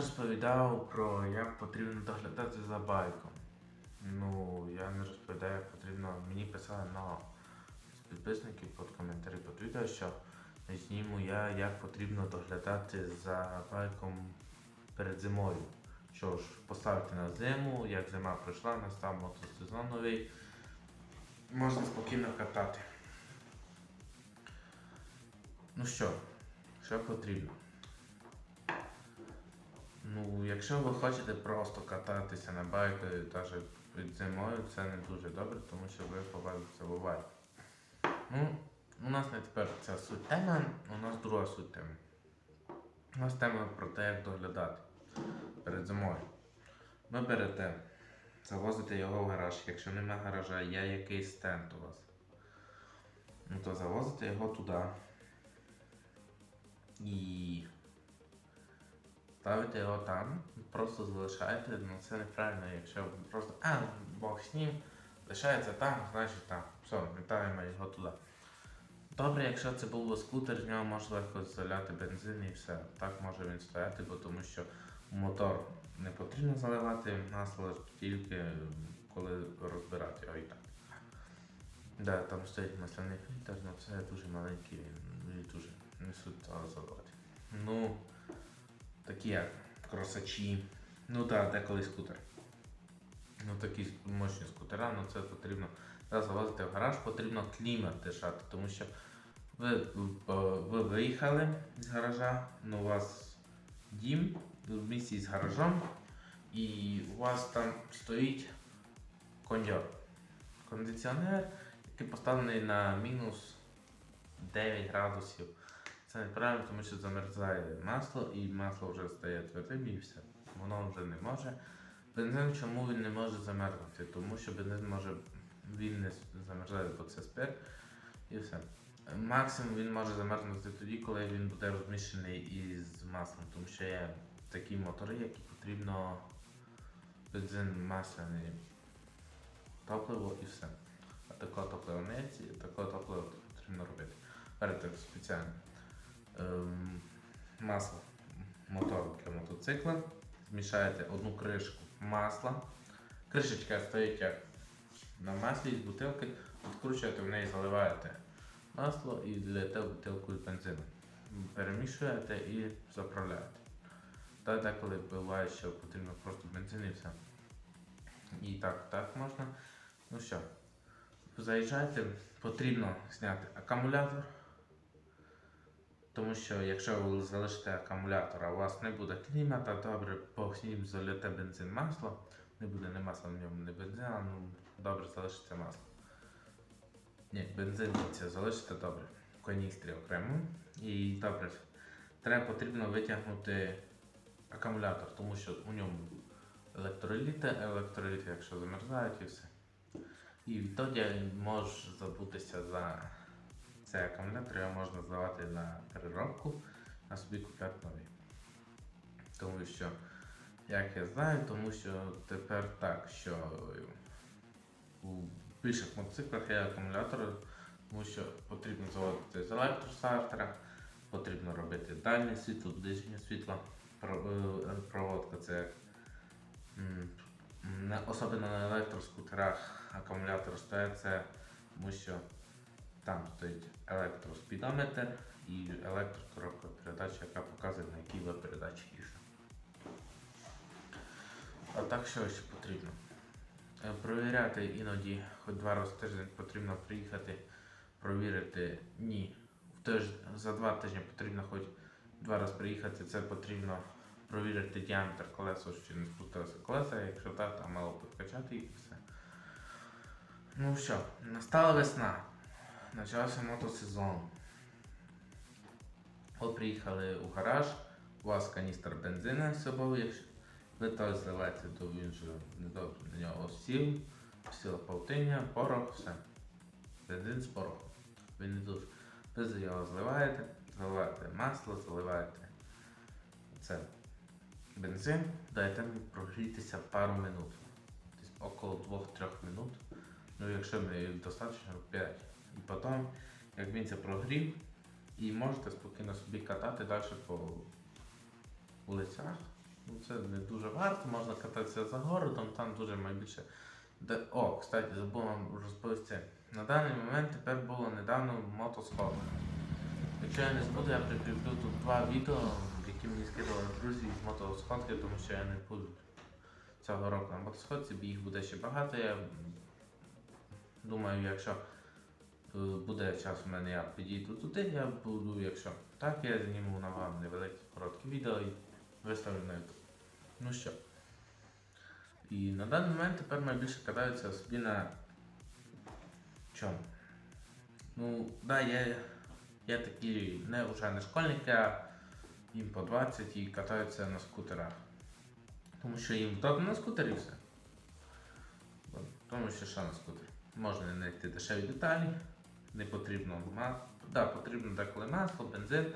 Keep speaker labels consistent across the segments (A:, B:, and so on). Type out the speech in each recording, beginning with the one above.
A: розповідав про як потрібно доглядати за байком. Ну, я не розповідаю, як потрібно. Мені писали много підписників під коментарі під відео, що зніму я, як потрібно доглядати за байком перед зимою. Що ж, поставити на зиму, як зима пройшла, настав мотосезон новий. Можна спокійно катати. Ну що, що потрібно? Ну, якщо ви хочете просто кататися на байку навіть під зимою, це не дуже добре, тому що ви повалитеся в аварію. Ну, у нас не тепер ця суть тема, у нас друга суть теми. У нас тема про те, як доглядати перед зимою. Ви берете, завозите його в гараж. Якщо немає гаража, є якийсь стенд у вас. Ну то завозите його туди. І ставите його там, просто залишаєте, ну це неправильно, якщо просто, а, Бог з ним, лишається там, значить там. Все, вітаємо його туди. Добре, якщо це був би скутер, з нього можна легко заляти бензин і все. Так може він стояти, бо тому що мотор не потрібно заливати масло тільки коли розбирати його і так. Да, там стоїть масляний фільтр, але це дуже маленький, він дуже не суть заливати. Ну, такі як кросачі. Ну так, деколи скутер. Ну такі мощні скутера, ну це потрібно. Зараз завозити в гараж, потрібно клімат держати, тому що ви, е, ви виїхали з гаража, ну у вас дім в місті з гаражом, і у вас там стоїть кондьор. Кондиціонер, який поставлений на мінус 9 градусів. Це неправильно, тому що замерзає масло і масло вже стає твердим і все. Воно вже не може. Бензин чому він не може замерзнути? Тому що бензин може він не замерзає, бо це спирт і все. Максимум він може замерзнути тоді, коли він буде розміщений із маслом, тому що є такі мотори, які потрібно бензин масляний топливо і все. А такого топлива не ці, такого топлива потрібно робити. Берете спеціально масло мотор для мотоцикла, змішаєте одну кришку масла. Кришечка стоїть як на маслі з бутилки, відкручуєте в неї, заливаєте масло і даєте в бутилку з бензином. Перемішуєте і заправляєте. Та деколи буває, що потрібно просто бензин і все. І так, так можна. Ну що, заїжджайте, потрібно зняти акумулятор. Тому що якщо ви залишите акумулятор, а у вас не буде клімата, добре, по ним залите бензин масло, не буде не масла в ньому, не бензина, ну добре залишиться масло. Ні, бензин залишите добре. В каністрі окремо. І добре, треба потрібно витягнути акумулятор, тому що у ньому електроліти, електроліти, якщо замерзають і все. І тоді можеш забутися за цей акумулятор, його можна здавати на переробку, а собі купляти новий. Тому що, як я знаю, тому що тепер так, що у більших мотоциклах є акумулятори, тому що потрібно заводити з електростартера, потрібно робити дальнє світло, ближнє світло, е, проводка це як, особливо на електроскутерах акумулятор стоїть, це тому що там стоїть електроспідометр і електрокоробка передач, яка показує, на якій ви передачі їздите. А так що ще потрібно? Е, Провіряти іноді, хоч два рази в тиждень потрібно приїхати, провірити. Ні. В тиж... За два тижні потрібно хоч два рази приїхати. Це потрібно провірити діаметр колеса, чи не спустилося колеса, якщо так, то мало підкачати і все. Ну що, настала весна. Почався мотосезон. Ви приїхали у гараж, у вас каністр бензину з собою, ви то зливаєте, то він вже недобре на нього сів, сіла павтиння, порох, все. Бензин з порохом. Він не дуже. Ви його зливаєте, заливаєте масло, заливаєте це бензин, йому прогрітися пару минут. Десь около 2-3 минут. Ну, якщо не достатньо, 5. І потім, як він це прогрів, і можете спокійно собі катати далі по вулицях. Ну, це не дуже варто, можна кататися за городом, там дуже найбільше. Де... О, кстати, забув вам розповісти. На даний момент тепер було недавно мотосход. Якщо я не збуду, я прикріплю тут два відео, які мені скидали друзі з мотосходки, тому що я не буду цього року на мотосходці, їх буде ще багато. Я думаю, якщо буде час у мене, я підійду туди, я буду, якщо так, я зніму на вам невелике коротке відео і виставлю на YouTube. Ну що. І на даний момент тепер найбільше катаються собі на чому? Ну, да, є, є такі не вже не школьники, а їм по 20 і катаються на скутерах. Тому що їм вдобно на скутері все. Тому що що на скутері? Можна знайти дешеві деталі, не потрібно масло. Да, потрібно деколи масло, бензин.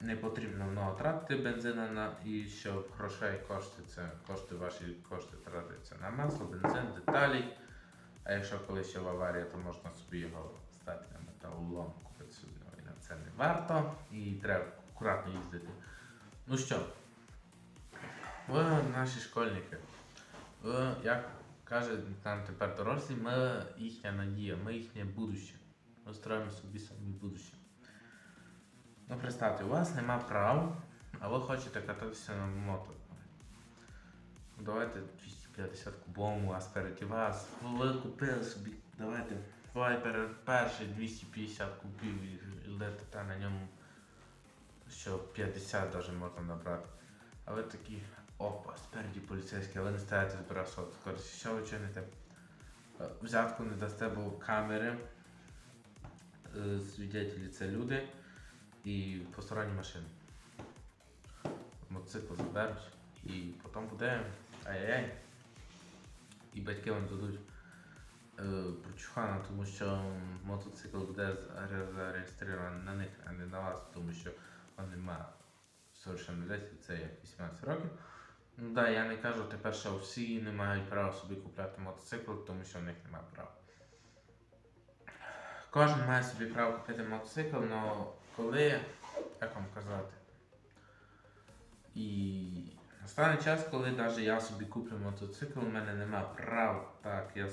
A: Не потрібно много тратити бензина на і щоб грошей кошти, це кошти ваші кошти тратяться на масло, бензин, деталі. А якщо коли ще в аварія, то можна собі його стати на металолом, купити собі. І на це не варто і треба акуратно їздити. Ну що, ви наші школьники. Ви, як каже нам тепер дорослі, ми їхня надія, ми їхнє будуще. Ми строїмо собі самі будуще. Ну, представте, у вас нема прав, а ви хочете кататися на мото. Ну, Давайте 250 кубом у вас переді вас. Ви купили собі, давайте Viper перший 250 кубів і летите на ньому, що 50 навіть можна набрати. А ви такі, опа, спереді поліцейські, але не ставите з брасот. Скоріше, що ви чините? Е, Взятку не дасте, бо камери, е, свідетелі це люди і посторонні машини. Мотоцикл заберуть і потім буде ай-яй-яй. І батьки вам дадуть е, прочухана, тому що мотоцикл буде заре- зареєстрований на них, а не на вас, тому що він немає совершенноліття, це як 18 років. Ну да, я не кажу тепер, що всі не мають права собі купляти мотоцикл, тому що в них немає права. Кожен має собі право купити мотоцикл, але коли, як вам казати, і настане час, коли навіть я собі куплю мотоцикл, у мене нема прав. Так, я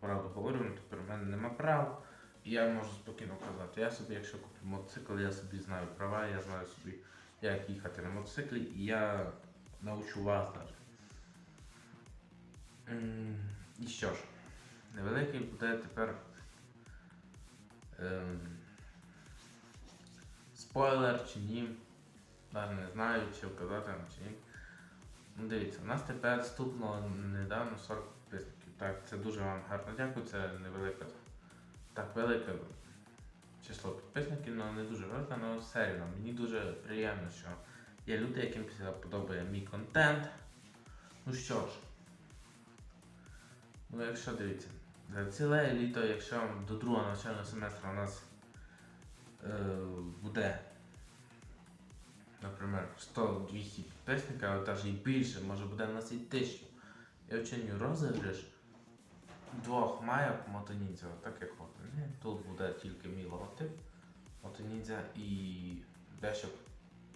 A: правду говорю, але тепер у мене нема прав. І я можу спокійно казати, я собі, якщо куплю мотоцикл, я собі знаю права, я знаю собі, як їхати на мотоциклі, і я навчу вас. М, І що ж, невеликий буде тепер ем, спойлер чи ні. Навіть не знаю, чи вказати вам чи ні. Ну, дивіться, у нас тепер стукнуло недавно 40 підписників. Так, це дуже вам гарно дякую, це невелика. Так, велике число підписників, але не дуже велике, але все рівно. Мені дуже приємно, що є люди, яким подобає мій контент. Ну що ж. Ну, якщо дивіться, за ціле літо, якщо до другого навчального семестру у нас е, буде, наприклад, 100-200 підписників, а навіть і більше, може буде у нас і 1000. Я вчиню розіграш двох майок Мотоніндзя, так як от. Тут буде тільки мій логотип Мотоніндзя і дещо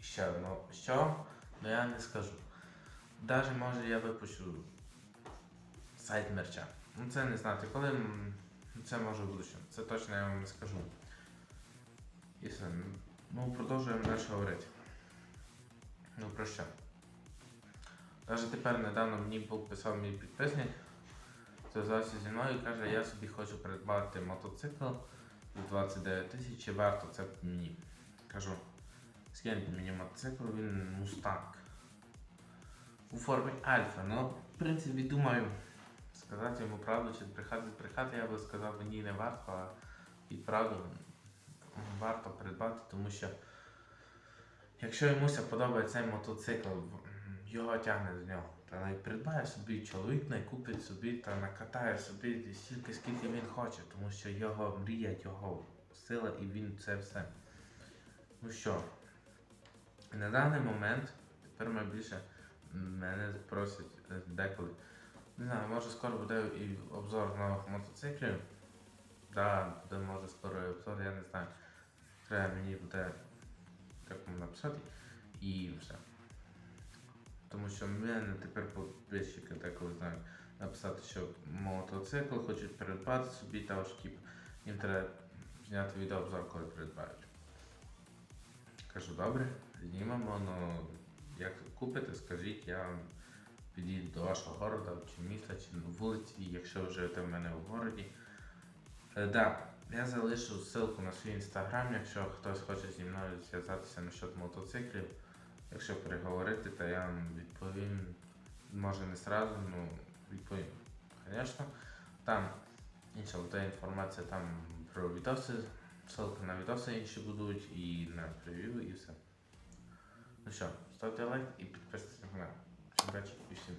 A: ще одно. Що? Ну я не скажу. Даже може я випущу сайт мерча. Ну це не знати коли. Це може в будущому. Це точно я вам не скажу. І все. Ну, продовжуємо далі говорити. Ну про що? Навіть тепер недавно мені був писав мій підписник, зв'язався зі мною і каже, я собі хочу придбати мотоцикл за 29 тисяч, чи варто це мені. Кажу, скиньте мені мотоцикл, він мустанг. У формі альфа. Ну, в принципі, думаю, сказати йому правду чи збрехати, збрехати, я би сказав, ні, не варто, а і правду варто придбати, тому що якщо йомуся подобає цей мотоцикл, його тягне з нього. Та навіть придбає собі чоловік, не купить собі та накатає собі стільки, скільки він хоче, тому що його мрія, його сила і він це все. Ну що, на даний момент тепер найбільше мене просять е, деколи. Не знаю, може скоро буде і обзор нових мотоциклів. Да, буде може скоро епізод, я не знаю. Треба мені буде вам написати і все. Тому що мене тепер підписчики деколи знають написати, що мотоцикл хочуть придбати собі, та ж їм треба зняти відеообзор, коли придбають. Кажу, добре, знімемо, ну як купите, скажіть, я підійду до вашого города чи міста, чи на вулиці, якщо ви живете в мене в городі. Е, да, я залишу ссылку на свій інстаграм, якщо хтось хоче зі мною зв'язатися насчет мотоциклів. Якщо переговорити, то я вам відповім. Може не сразу, ну відповім. Звісно, там інша інформація там про відоси, ссылки на відоси інші будуть і на прев'ю і все. Ну що, ставте лайк і підписуйтесь на канал. Всім бачить і всім.